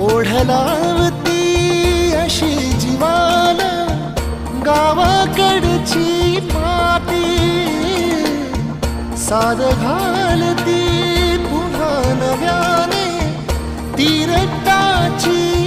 ओढलावती अशी जीवान गावाकडची माती. साद घालती पुन्हा नव्याने तिरटाची